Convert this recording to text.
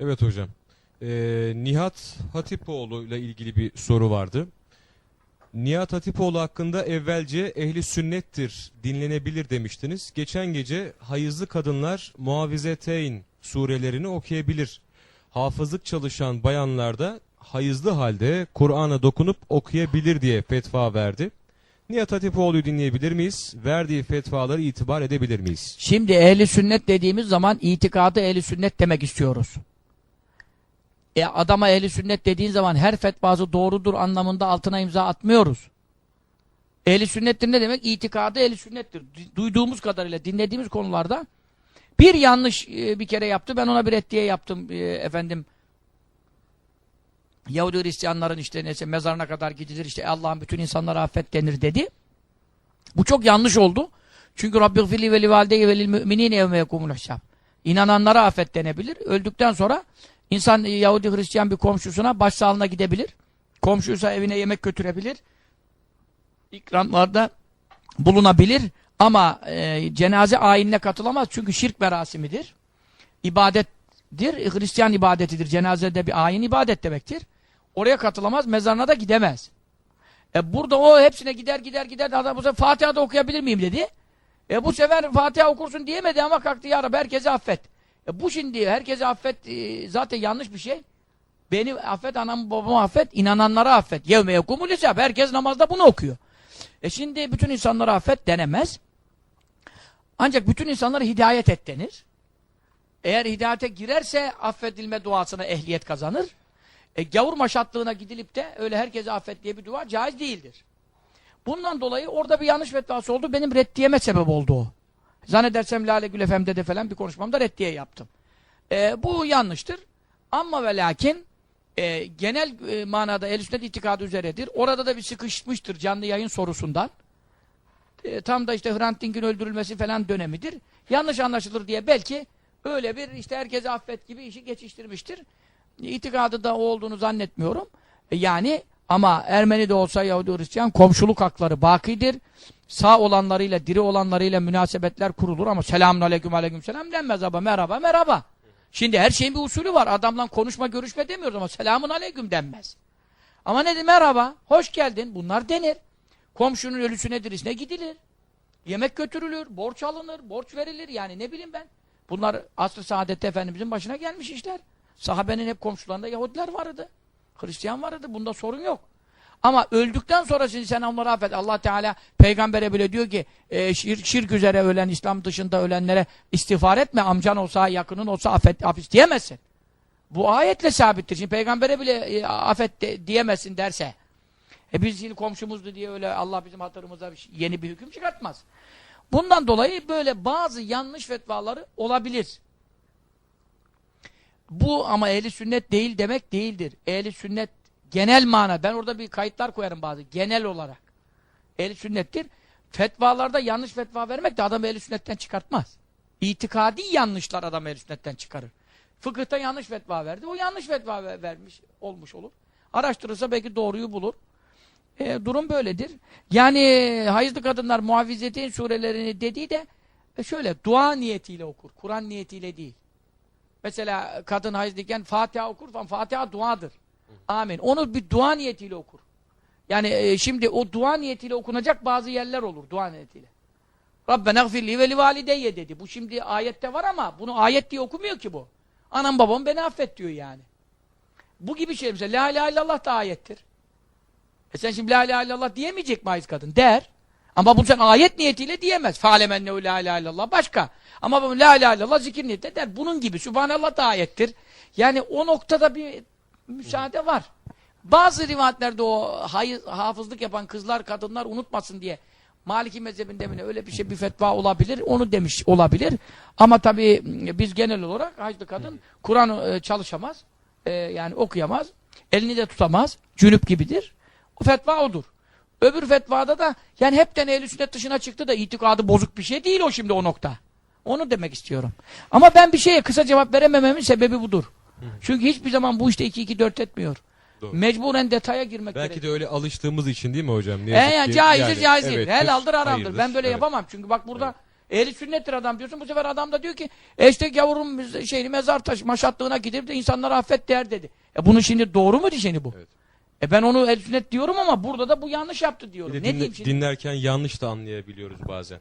Evet hocam. Ee, Nihat Hatipoğlu ile ilgili bir soru vardı. Nihat Hatipoğlu hakkında evvelce ehli sünnettir dinlenebilir demiştiniz. Geçen gece hayızlı kadınlar Muavizeteyn surelerini okuyabilir. Hafızlık çalışan bayanlar da hayızlı halde Kur'an'a dokunup okuyabilir diye fetva verdi. Nihat Hatipoğlu'yu dinleyebilir miyiz? Verdiği fetvaları itibar edebilir miyiz? Şimdi ehli sünnet dediğimiz zaman itikadı ehli sünnet demek istiyoruz. E adama ehli sünnet dediğin zaman her fetvası doğrudur anlamında altına imza atmıyoruz. Ehli sünnettir ne demek? İtikadı ehli sünnettir. Du- Duyduğumuz kadarıyla dinlediğimiz konularda bir yanlış e, bir kere yaptı. Ben ona bir reddiye yaptım e, efendim. Yahudi Hristiyanların işte neyse mezarına kadar gidilir işte Allah'ın bütün insanlara affet denir dedi. Bu çok yanlış oldu. Çünkü Rabbi fili ve li valideyi ve lil müminine yevme yekumul hesab. İnananlara affet denebilir. Öldükten sonra insan e, Yahudi Hristiyan bir komşusuna başsağlığına gidebilir. Komşuysa evine yemek götürebilir. İkramlarda bulunabilir. Ama e, cenaze ayinine katılamaz. Çünkü şirk merasimidir. İbadettir. Hristiyan ibadetidir. Cenazede bir ayin ibadet demektir. Oraya katılamaz. Mezarına da gidemez. E burada o hepsine gider gider gider. Adam bu sefer Fatiha da okuyabilir miyim dedi. E bu sefer Fatiha okursun diyemedi ama kalktı ya Rabbi herkese affet. E bu şimdi herkese affet e, zaten yanlış bir şey. Beni affet, anamı babamı affet, inananlara affet. Yevme yekumul hesab. Herkes namazda bunu okuyor. E şimdi bütün insanlara affet denemez. Ancak bütün insanlara hidayet et denir. Eğer hidayete girerse affedilme duasına ehliyet kazanır. E, gavur maşatlığına gidilip de öyle herkese affet diye bir dua caiz değildir. Bundan dolayı orada bir yanlış fetvası oldu. Benim reddiyeme sebep oldu o. Zannedersem Lale Gül FM'de de falan bir konuşmamda reddiye yaptım. E, bu yanlıştır. Ama ve lakin e, genel e, manada el sünnet itikadı üzeredir. Orada da bir sıkışmıştır canlı yayın sorusundan. E, tam da işte Hrant Dink'in öldürülmesi falan dönemidir. Yanlış anlaşılır diye belki öyle bir işte herkese affet gibi işi geçiştirmiştir. İtikadı da o olduğunu zannetmiyorum. E, yani ama Ermeni de olsa Yahudi Hristiyan komşuluk hakları bakidir. Sağ olanlarıyla, diri olanlarıyla münasebetler kurulur ama selamun aleyküm aleyküm selam denmez ama merhaba merhaba. Şimdi her şeyin bir usulü var. Adamla konuşma görüşme demiyoruz ama selamun aleyküm denmez. Ama ne de merhaba, hoş geldin bunlar denir. Komşunun ölüsüne dirisine gidilir. Yemek götürülür, borç alınır, borç verilir yani ne bileyim ben. Bunlar asr-ı saadette Efendimizin başına gelmiş işler. Sahabenin hep komşularında Yahudiler vardı. Hristiyan vardı. Bunda sorun yok. Ama öldükten sonra şimdi sen onları affet. Allah Teala peygambere bile diyor ki e, şirk, şirk üzere ölen, İslam dışında ölenlere istiğfar etme. Amcan olsa, yakının olsa affet, affet diyemezsin. Bu ayetle sabittir. Şimdi peygambere bile e, affet de, diyemezsin derse. E biz şimdi komşumuzdu diye öyle Allah bizim hatırımıza bir şey- yeni bir hüküm çıkartmaz. Bundan dolayı böyle bazı yanlış fetvaları olabilir. Bu ama ehli sünnet değil demek değildir. Ehli sünnet genel mana. Ben orada bir kayıtlar koyarım bazı. Genel olarak. Ehli sünnettir. Fetvalarda yanlış fetva vermek de adam ehli sünnetten çıkartmaz. İtikadi yanlışlar adam ehli sünnetten çıkarır. Fıkıhta yanlış fetva verdi. O yanlış fetva ver- vermiş olmuş olur. Araştırırsa belki doğruyu bulur. E, durum böyledir. Yani hayızlı kadınlar muhavizetin surelerini dediği de e, şöyle dua niyetiyle okur. Kur'an niyetiyle değil. Mesela kadın hayızlıyken Fatiha okur falan. Fatiha duadır. Amin. Onu bir dua niyetiyle okur. Yani e, şimdi o dua niyetiyle okunacak bazı yerler olur dua niyetiyle. Rabbena gfirli ve li valideyye dedi. Bu şimdi ayette var ama bunu ayet diye okumuyor ki bu. Anam babam beni affet diyor yani. Bu gibi şey mesela la ilahe illallah da ayettir. E sen şimdi la ilahe illallah diyemeyecek mi kadın? Der. Ama bunu sen ayet niyetiyle diyemez. Fâlemennehu la ilahe illallah başka. Ama bu la ilahe illallah zikir niyetiyle der. Bunun gibi. Sübhanallah da ayettir. Yani o noktada bir müsaade var. Bazı rivayetlerde o hayır, hafızlık yapan kızlar, kadınlar unutmasın diye Maliki mezhebinde mi öyle bir şey bir fetva olabilir. Onu demiş olabilir. Ama tabii biz genel olarak haclı kadın Kur'an e, çalışamaz. E, yani okuyamaz. Elini de tutamaz. Cünüp gibidir. O fetva odur. Öbür fetvada da yani hepten ehl sünnet dışına çıktı da itikadı bozuk bir şey değil o şimdi o nokta. Onu demek istiyorum. Ama ben bir şeye kısa cevap veremememin sebebi budur. Çünkü hiçbir zaman bu işte 2 2 4 etmiyor. Doğru. Mecburen detaya girmek Belki gerekiyor. de öyle alıştığımız için değil mi hocam? Ne E yazık yani ki. caizdir Yani, caizdir. evet, Helaldir haramdır. hayırdır. Ben böyle Evet. yapamam. Çünkü bak burada Ehli sünnettir adam diyorsun. Bu sefer adam da diyor ki e işte müze- şeyini mezar taşı maşatlığına gidip de insanlara affet der dedi. E bunun şimdi doğru mu diyeceğini bu? Evet. E ben onu ehli sünnet diyorum ama burada da bu yanlış yaptı Bir diyorum. de ne dinle- diyeyim şimdi? dinlerken yanlış da anlayabiliyoruz bazen.